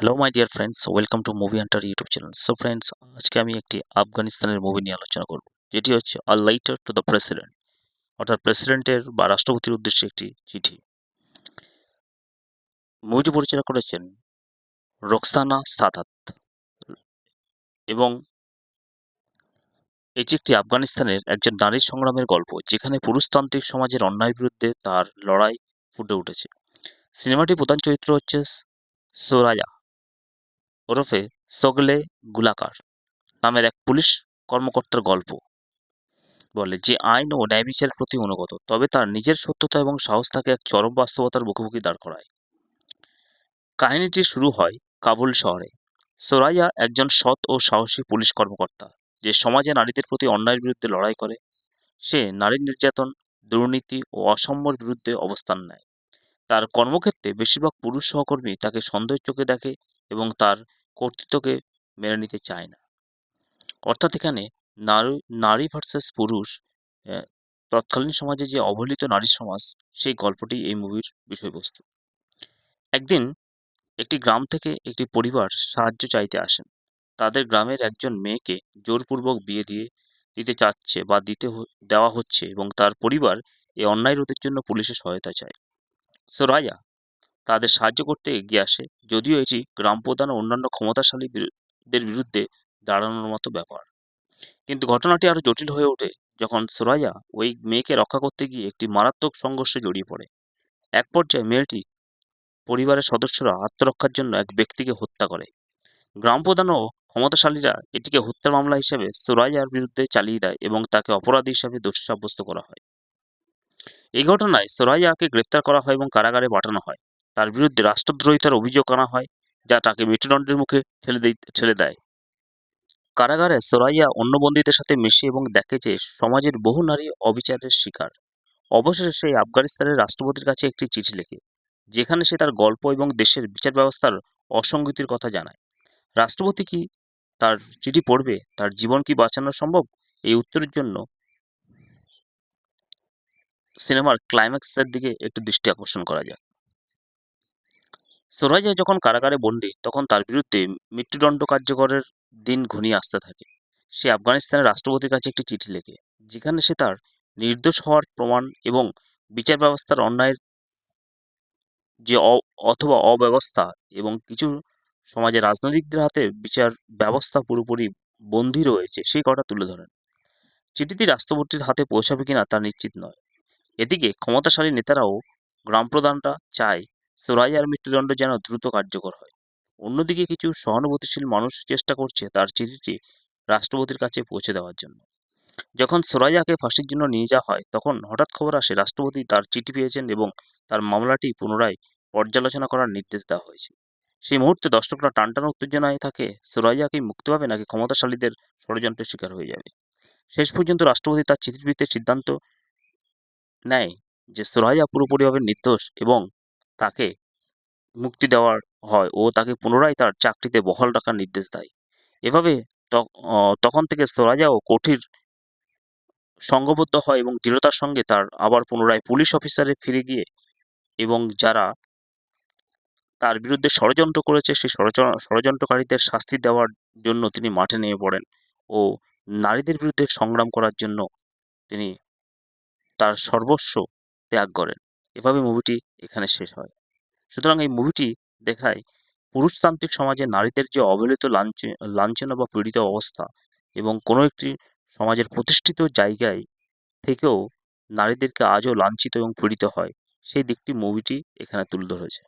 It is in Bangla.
Hello my dear friends welcome to movie hunter YouTube channel so friends আজকে আমি একটি আফগানিস্তানের মুভি নিয়ে আলোচনা করব। যেটি হচ্ছে a letter to the president অর্থাৎ প্রেসিডেন্টের বা রাষ্ট্রপতির উদ্দেশ্যে একটি চিঠি। মুভিটি পরিচালনা করেছেন রোকসানা সাদাত। এবং এটি একটি আফগানিস্তানের একজন নারী সংগ্রামের গল্প, যেখানে পুরুষতান্ত্রিক সমাজের অন্যায় বিরুদ্ধে তার লড়াই ফুটে উঠেছে। সিনেমাটির প্রধান চরিত্র হচ্ছে সোরায়া। ওরফে সগলে গুলাকার নামের এক পুলিশ কর্মকর্তার গল্প। বলে, যে আইন ও ন্যায় বিচারের প্রতি অনুগত, তবে তার নিজের সত্যতা এবং সাহস তাকে এক চরম বাস্তবতার মুখোমুখি দাঁড় করায়। কাহিনীটি শুরু হয় কাবুল শহরে। সোরাইয়া একজন সৎ ও সাহসী পুলিশ কর্মকর্তা, যে সমাজে নারীদের প্রতি অন্যায়ের বিরুদ্ধে লড়াই করে। সে নারী নির্যাতন, দুর্নীতি ও অসাম্যর বিরুদ্ধে অবস্থান নেয়। তার কর্মক্ষেত্রে বেশিরভাগ পুরুষ সহকর্মী তাকে সন্দেহের চোখে দেখে এবং তার কর্তৃত্বকে মেনে নিতে চায় না। অর্থাৎ এখানে নারী নারী ভার্সেস পুরুষ তৎকালীন সমাজে যে অবহেলিত নারী সমাজ, সেই গল্পটি এই মুভির বিষয়বস্তু। একদিন একটি গ্রাম থেকে একটি পরিবার সাহায্য চাইতে আসেন। তাদের গ্রামের একজন মেয়েকে জোরপূর্বক বিয়ে দিয়ে দিতে চাচ্ছে বা দিতে দেওয়া হচ্ছে এবং তার পরিবার এই অন্যায় রোধের জন্য পুলিশের সহায়তা চায়। সোরাইয়া তাদের সাহায্য করতে এগিয়ে আসে। যদিও এটি গ্রাম প্রধান ও অন্যান্য ক্ষমতাশালী বিরু- দের বিরুদ্ধে দাঁড়ানোর মতো ব্যাপার। কিন্তু ঘটনাটি আরও জটিল হয়ে ওঠে যখন সোরাইয়া ওই মেয়েকে রক্ষা করতে গিয়ে একটি মারাত্মক সংঘর্ষে জড়িয়ে পড়ে। এক পর্যায়ে মেয়েটি পরিবারের সদস্যরা আত্মরক্ষার জন্য এক ব্যক্তিকে হত্যা করে। গ্রাম প্রধান ও ক্ষমতাশালীরা এটিকে হত্যা মামলা হিসেবে সোরাইয়ার বিরুদ্ধে চালিয়ে দেয় এবং তাকে অপরাধী হিসেবে দোষী সাব্যস্ত করা হয়। এই ঘটনায় সোরাইয়াকে গ্রেপ্তার করা হয় এবং কারাগারে পাঠানো হয়। তার বিরুদ্ধে রাষ্ট্রদ্রোহিতার অভিযোগ আনা হয়, যা তাকে মৃত্যুদণ্ডের মুখে ঠেলে ঠেলে দেয়। কারাগারে সোরাইয়া অন্য বন্দীদের সাথে মিশে এবং দেখে যে সমাজের বহু নারী অবিচারের শিকার। অবশেষে সে আফগানিস্তানের রাষ্ট্রপতির কাছে একটি চিঠি লেখে, যেখানে সে তার গল্প এবং দেশের বিচার ব্যবস্থার অসঙ্গতির কথা জানায়। রাষ্ট্রপতি কি তার চিঠি পড়বে, তার জীবন কি বাঁচানো সম্ভব? এই উত্তরের জন্য সিনেমার ক্লাইম্যাক্সের দিকে একটু দৃষ্টি আকর্ষণ করা যায় সোরাইয়া যখন কারাগারে বন্দী, তখন তার বিরুদ্ধে মৃত্যুদণ্ড কার্যকরের দিন ঘনিয়ে আসতে থাকে। সে আফগানিস্তানের রাষ্ট্রপতির কাছে একটি চিঠি লেখে, যেখানে সে তার নির্দোষ হওয়ার প্রমাণ এবং বিচার ব্যবস্থার অন্যায়ের যে অথবা অব্যবস্থা এবং কিছু সমাজে রাজনৈতিকদের হাতে বিচার ব্যবস্থা পুরোপুরি বন্দী রয়েছে, সেই কথা তুলে ধরেন। চিঠিটি রাষ্ট্রপতির হাতে পৌঁছাবে কিনা তা নিশ্চিত নয়। এদিকে ক্ষমতাশালী নেতারাও গ্রাম প্রধানরা চায় সোরাইয়ার মৃত্যুদণ্ড যেন দ্রুত কার্যকর হয়। অন্যদিকে কিছু সহানুভূতিশীল মানুষ চেষ্টা করছে তার চিঠিটি রাষ্ট্রপতির কাছে পৌঁছে দেওয়ার জন্য। যখন সোরাইয়াকে ফাঁসির জন্য নিয়ে যাওয়া হয়, তখন হঠাৎ খবর আসে রাষ্ট্রপতি তার চিঠি পেয়েছেন এবং তার মামলাটি পুনরায় পর্যালোচনা করার নির্দেশ দেওয়া হয়েছে। সেই মুহূর্তে দর্শকরা টানটানা উত্তেজনায় থাকে সোরাইয়াকে মুক্তি পাবে নাকি ক্ষমতাশালীদের ষড়যন্ত্রের শিকার হয়ে যাবে? শেষ পর্যন্ত রাষ্ট্রপতি তার চিঠির সিদ্ধান্ত নেয় যে সোরাইয়া পুরোপুরিভাবে নির্দোষ এবং তাকে মুক্তি দেওয়ার হয়। ও তাকে পুনরায় তার চাকরিতে বহাল রাখার নির্দেশ দেয়। এভাবে তখন থেকে সোরাইয়াও কঠির সংঘবদ্ধ হয় এবং দৃঢ়তার সঙ্গে তার আবার পুনরায় পুলিশ অফিসারে ফিরে গিয়ে এবং যারা তার বিরুদ্ধে ষড়যন্ত্র করেছে, সেই ষড়যন্ত্রকারীদের শাস্তি দেওয়ার জন্য তিনি মাঠে নেমে পড়েন ও নারীদের বিরুদ্ধে সংগ্রাম করার জন্য তিনি তার সর্বস্ব ত্যাগ করেন। এভাবে মুভিটি এখানে শেষ হয়। সুতরাং এই মুভিটি দেখায় পুরুষতান্ত্রিক সমাজে নারীদের যে অবহেলিত লাঞ্চ, লাঞ্ছনা বা পীড়িত অবস্থা এবং কোনো একটি সমাজের প্রতিষ্ঠিত জায়গায় থেকেও নারীদেরকে আজও লাঞ্ছিত এবং পীড়িত হয়, সেই দিকটি মুভিটি এখানে তুলে ধরেছে।